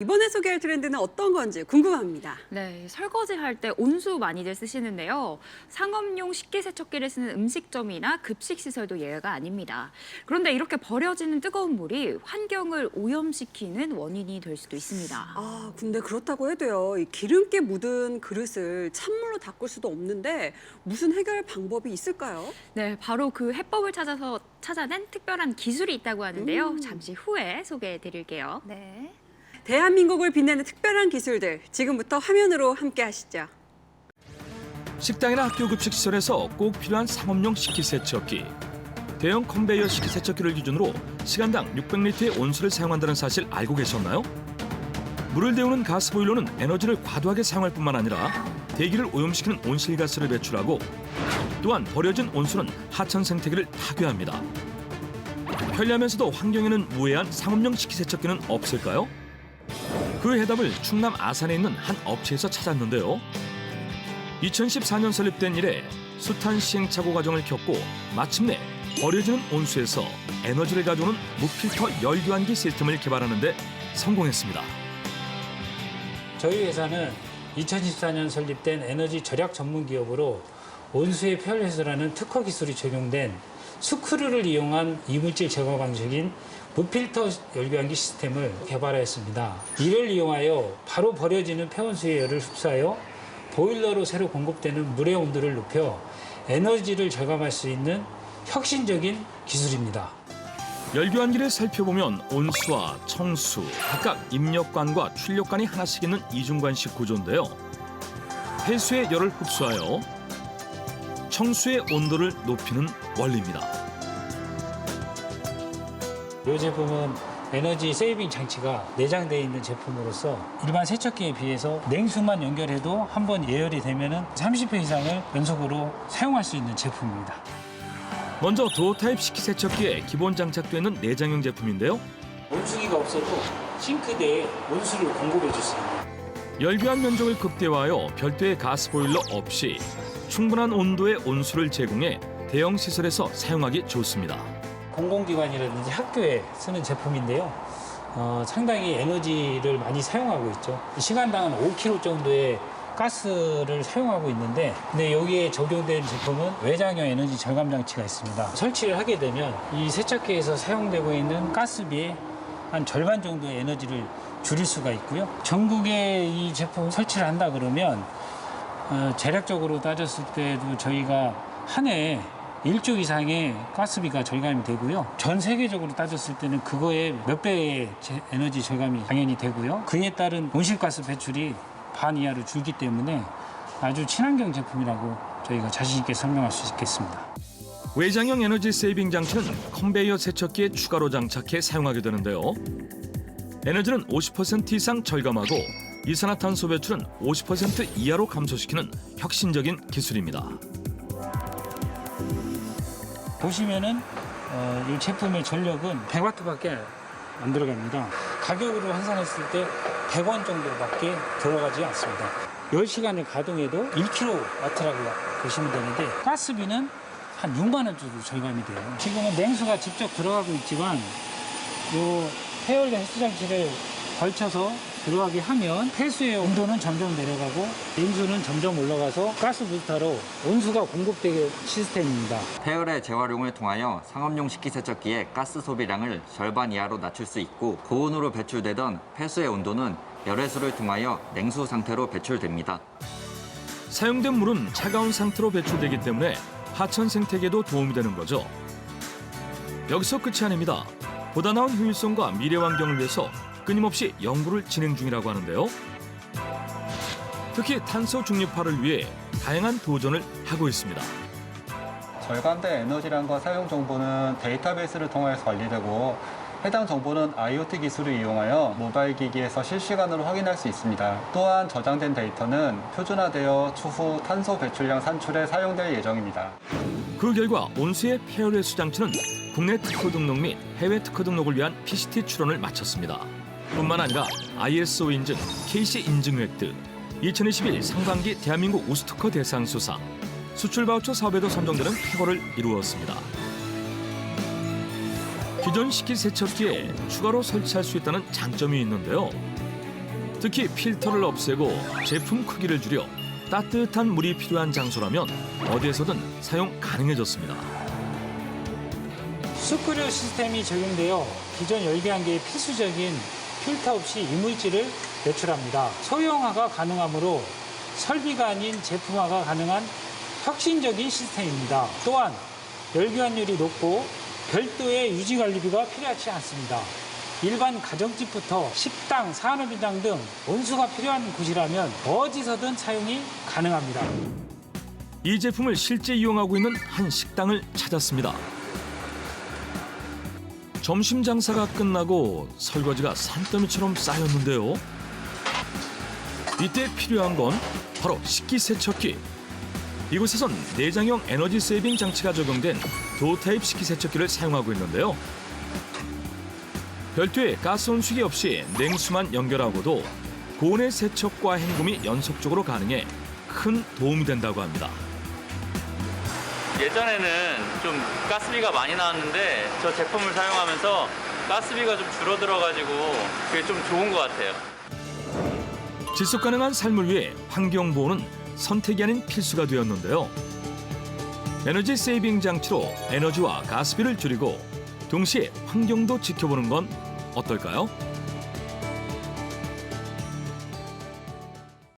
이번에 소개할 트렌드는 어떤 건지 궁금합니다. 네, 설거지 할 때 온수 많이들 쓰시는데요. 상업용 식기세척기를 쓰는 음식점이나 급식 시설도 예외가 아닙니다. 그런데 이렇게 버려지는 뜨거운 물이 환경을 오염시키는 원인이 될 수도 있습니다. 아, 근데 그렇다고 해도요. 이 기름기 묻은 그릇을 찬물로 닦을 수도 없는데 무슨 해결 방법이 있을까요? 네, 바로 그 해법을 찾아서 찾아낸 특별한 기술이 있다고 하는데요. 잠시 후에 소개해 드릴게요. 네. 대한민국을 빛내는 특별한 기술들 지금부터 화면으로 함께 하시죠. 식당이나 학교 급식 시설에서 꼭 필요한 상업용 식기세척기. 대형 컨베이어 식기세척기를 기준으로 시간당 600리터의 온수를 사용한다는 사실 알고 계셨나요? 물을 데우는 가스보일러는 에너지를 과도하게 사용할 뿐만 아니라 대기를 오염시키는 온실가스를 배출하고 또한 버려진 온수는 하천 생태계를 파괴합니다. 편리하면서도 환경에는 무해한 상업용 식기세척기는 없을까요? 그 해답을 충남 아산에 있는 한 업체에서 찾았는데요. 2014년 설립된 이래 숱한 시행착오 과정을 겪고 마침내 버려지는 온수에서 에너지를 가져오는 무필터 열교환기 시스템을 개발하는 데 성공했습니다. 저희 회사는 2014년 설립된 에너지 절약 전문 기업으로 온수의 폐열해소라는 특허 기술이 적용된 스크류를 이용한 이물질 제거 방식인 무필터 열교환기 시스템을 개발하였습니다. 이를 이용하여 바로 버려지는 폐온수의 열을 흡수하여 보일러로 새로 공급되는 물의 온도를 높여 에너지를 절감할 수 있는 혁신적인 기술입니다. 열교환기를 살펴보면 온수와 청수, 각각 입력관과 출력관이 하나씩 있는 이중관식 구조인데요. 폐수의 열을 흡수하여 청수의 온도를 높이는 원리입니다. 이 제품은 에너지 세이빙 장치가 내장되어 있는 제품으로서 일반 세척기에 비해서 냉수만 연결해도 한 번 예열이 되면 30회 이상을 연속으로 사용할 수 있는 제품입니다. 먼저 도어 타입 식기세척기에 기본 장착되는 내장형 제품인데요. 온수기가 없어도 싱크대에 온수를 공급해 줄 수 있는 열교환 면적을 극대화하여 별도의 가스 보일러 없이 충분한 온도의 온수를 제공해 대형 시설에서 사용하기 좋습니다. 공공기관이라든지 학교에 쓰는 제품인데요. 어, 상당히 에너지를 많이 사용하고 있죠. 시간당 한 5kg 정도의 가스를 사용하고 있는데 근데 여기에 적용된 제품은 외장형 에너지 절감 장치가 있습니다. 설치를 하게 되면 이 세척기에서 사용되고 있는 가스비의 한 절반 정도의 에너지를 줄일 수가 있고요. 전국에 이 제품 설치를 한다 그러면 어, 재력적으로 따졌을 때도 저희가 한 해에 1조 이상의 가스비가 절감이 되고요. 전 세계적으로 따졌을 때는 그거에 몇 배의 제- 에너지 절감이 당연히 되고요. 그에 따른 온실가스 배출이 반 이하로 줄기 때문에 아주 친환경 제품이라고 저희가 자신 있게 설명할 수 있겠습니다. 외장형 에너지 세이빙 장치는 컨베이어 세척기에 추가로 장착해 사용하게 되는데요. 에너지는 50% 이상 절감하고 이산화탄소 배출은 50% 이하로 감소시키는 혁신적인 기술입니다. 보시면은 어, 이 제품의 전력은 100와트밖에 안 들어갑니다. 가격으로 환산했을 때 100원 정도밖에 들어가지 않습니다. 10시간을 가동해도 1kW라고 보시면 되는데 가스비는 한 6만 원 정도 절감이 돼요. 지금은 냉수가 직접 들어가고 있지만 요 폐열과 헬스 장치를 걸쳐서 들어가게 하면 폐수의 온도는 점점 내려가고 냉수는 점점 올라가서 가스 부스터로 온수가 공급되게 시스템입니다. 폐열의 재활용을 통하여 상업용 식기세척기의 가스 소비량을 절반 이하로 낮출 수 있고 고온으로 배출되던 폐수의 온도는 열애수를 통하여 냉수 상태로 배출됩니다. 사용된 물은 차가운 상태로 배출되기 때문에 하천 생태계에도 도움이 되는 거죠. 여기서 끝이 아닙니다. 보다 나은 효율성과 미래 환경을 위해서 끊임없이 연구를 진행 중이라고 하는데요. 특히 탄소 중립화를 위해 다양한 도전을 하고 있습니다. 절감된 에너지량과 사용 정보는 데이터베이스를 통해서 관리되고 해당 정보는 IoT 기술을 이용하여 모바일 기기에서 실시간으로 확인할 수 있습니다. 또한 저장된 데이터는 표준화되어 추후 탄소 배출량 산출에 사용될 예정입니다. 그 결과 온수의 폐열의 수장치는 국내 특허 등록 및 해외 특허 등록을 위한 PCT 출원을 마쳤습니다. 뿐만 아니라 ISO 인증, KC 인증 획득, 2021 상반기 대한민국 우수특허 대상 수상, 수출 바우처 사업에도 선정되는 쾌거를 이루었습니다. 기존 식기 세척기에 추가로 설치할 수 있다는 장점이 있는데요. 특히 필터를 없애고 제품 크기를 줄여 따뜻한 물이 필요한 장소라면 어디에서든 사용 가능해졌습니다. 스크류 시스템이 적용되어 기존 열기한계의 필수적인 필터 없이 이물질을 배출합니다. 소형화가 가능하므로 설비가 아닌 제품화가 가능한 혁신적인 시스템입니다. 또한 열기환율이 높고 별도의 유지관리비가 필요하지 않습니다. 일반 가정집부터 식당, 산업인장 등 온수가 필요한 곳이라면 어디서든 사용이 가능합니다. 이 제품을 실제 이용하고 있는 한 식당을 찾았습니다. 점심 장사가 끝나고 설거지가 산더미처럼 쌓였는데요. 이때 필요한 건 바로 식기세척기. 이곳에선 내장형 에너지 세이빙 장치가 적용된 도 타입 식기세척기를 사용하고 있는데요. 별도의 가스 온수기 없이 냉수만 연결하고도 고온의 세척과 헹굼이 연속적으로 가능해 큰 도움이 된다고 합니다. 예전에는 좀 가스비가 많이 나왔는데 저 제품을 사용하면서 가스비가 좀 줄어들어가지고 그게 좀 좋은 것 같아요. 지속 가능한 삶을 위해 환경 보호는 선택이 아닌 필수가 되었는데요. 에너지 세이빙 장치로 에너지와 가스비를 줄이고 동시에 환경도 지켜보는 건 어떨까요?